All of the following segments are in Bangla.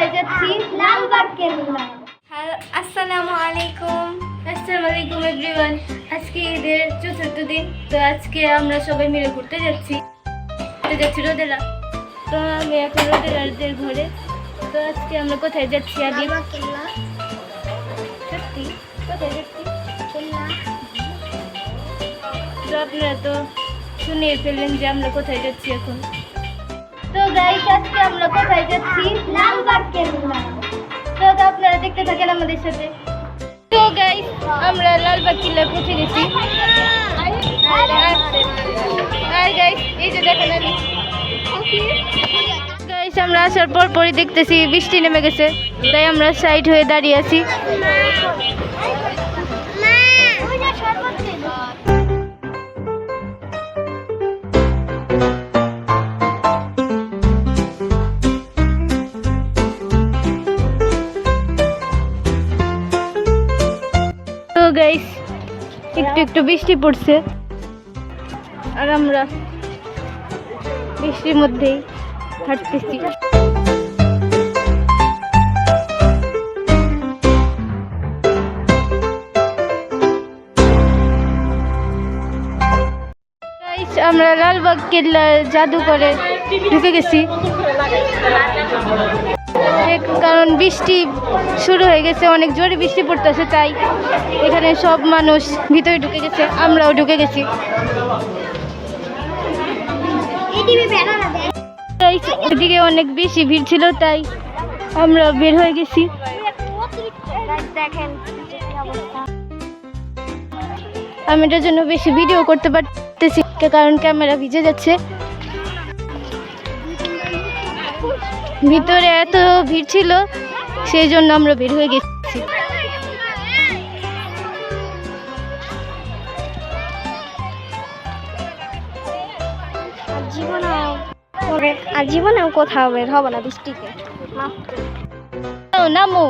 কেল্লা হ্যালো আসসালামু আলাইকুম। আসসালামু আলাইকুম এভরিওয়ান আজকে ঈদের চতুর্থ দিন তো আজকে আমরা সবাই মিলে ঘুরতে যাচ্ছি। ঘুরতে যাচ্ছি রোদেলা। তো আমি এখন রোদেলাদের ঘরে। তো আজকে আমরা কোথায় যাচ্ছি আগে? লালবাগ সত্যি? কোথায় যাচ্ছি? তো আপনারা তো শুনিয়ে ফেললেন যে আমরা কোথায় যাচ্ছি এখন। তো গাইস আজকে আমরা কোথায় যাচ্ছি? লালবাগ কেল্লা তো আপনারা দেখতে থাকেন আমাদের সাথে। তো গাইস আমরা লালবাগ কিল্লায় পৌঁছে গেছি। আর গাইস এই যে দেখেন আমি। গাইস আমরা আসার পর পরই দেখতেছি, বৃষ্টি নেমে গেছে। তাই আমরা সাইড হয়ে দাঁড়িয়ে আছি। একটু একটু বৃষ্টি পড়ছে। আর আমরা বৃষ্টির মধ্যেই হাঁটতেছি। আমরা লালবাগ কেল্লার জাদুঘরে ঢুকে গেছি। কারণ বৃষ্টি শুরু হয়ে গেছে, অনেক জোরে বৃষ্টি পড়তেছে, তাই এখানে সব মানুষ ভিতরে ঢুকে গেছে, আমরাও ঢুকে গেছি। এদিকে অনেক বেশি ভিড় ছিল, তাই আমরা বের হয়ে গেছি। আমি এটার জন্য বেশি ভিডিও করতে পারতেছি, কারণ ক্যামেরা ভিজে যাচ্ছে। ভিতরে এত ভিড় ছিল সেই জন্য আমরা বের হয়ে গেছি। আর জীবনেও কোথাও বের হবে না বৃষ্টিতে। নামো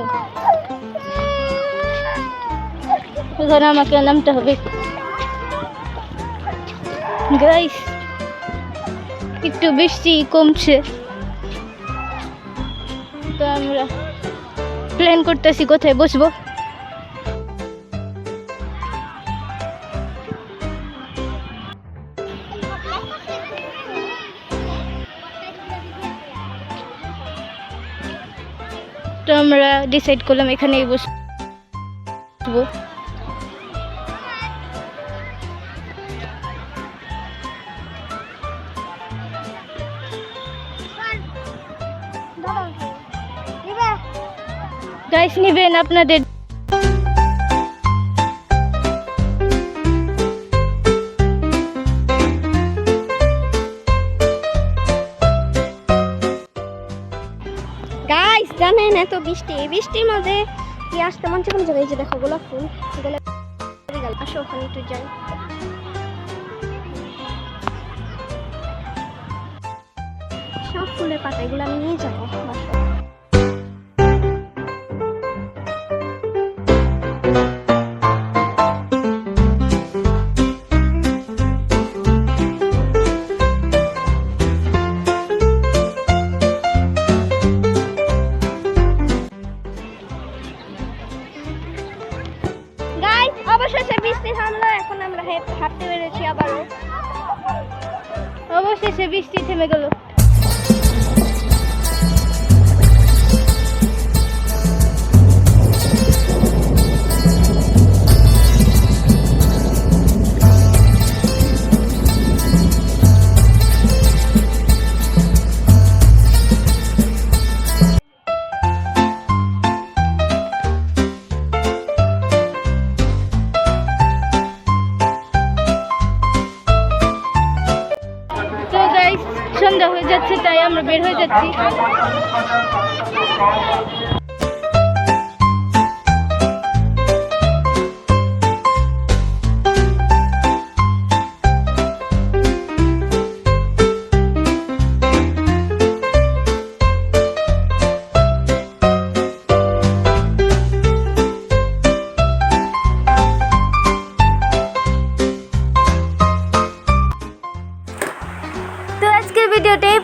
এখানে আমাকে নামতে হবে। গাইস একটু বৃষ্টি কমছে। তো আমরা প্ল্যান করতেছি কোথায় বসবো? তো আমরা ডিসাইড করলাম এখানেই বসবো। গাইস নিবেন আপনাদের। গাইস জানেন এত বৃষ্টি বৃষ্টির মধ্যে কি আসতে মন চায়? এই যে দেখো, গোলাপ ফুল। গেল আসো, ওখানে একটু যাই। সব ফুলের পাতা এগুলো আমি নিয়ে যাব, বাসায়। হাঁটতে বেরোছি আবারও। অবশেষে বৃষ্টি থেমে গেল। সন্ধ্যা হয়ে যাচ্ছে তাই আমরা বের হয়ে যাচ্ছি।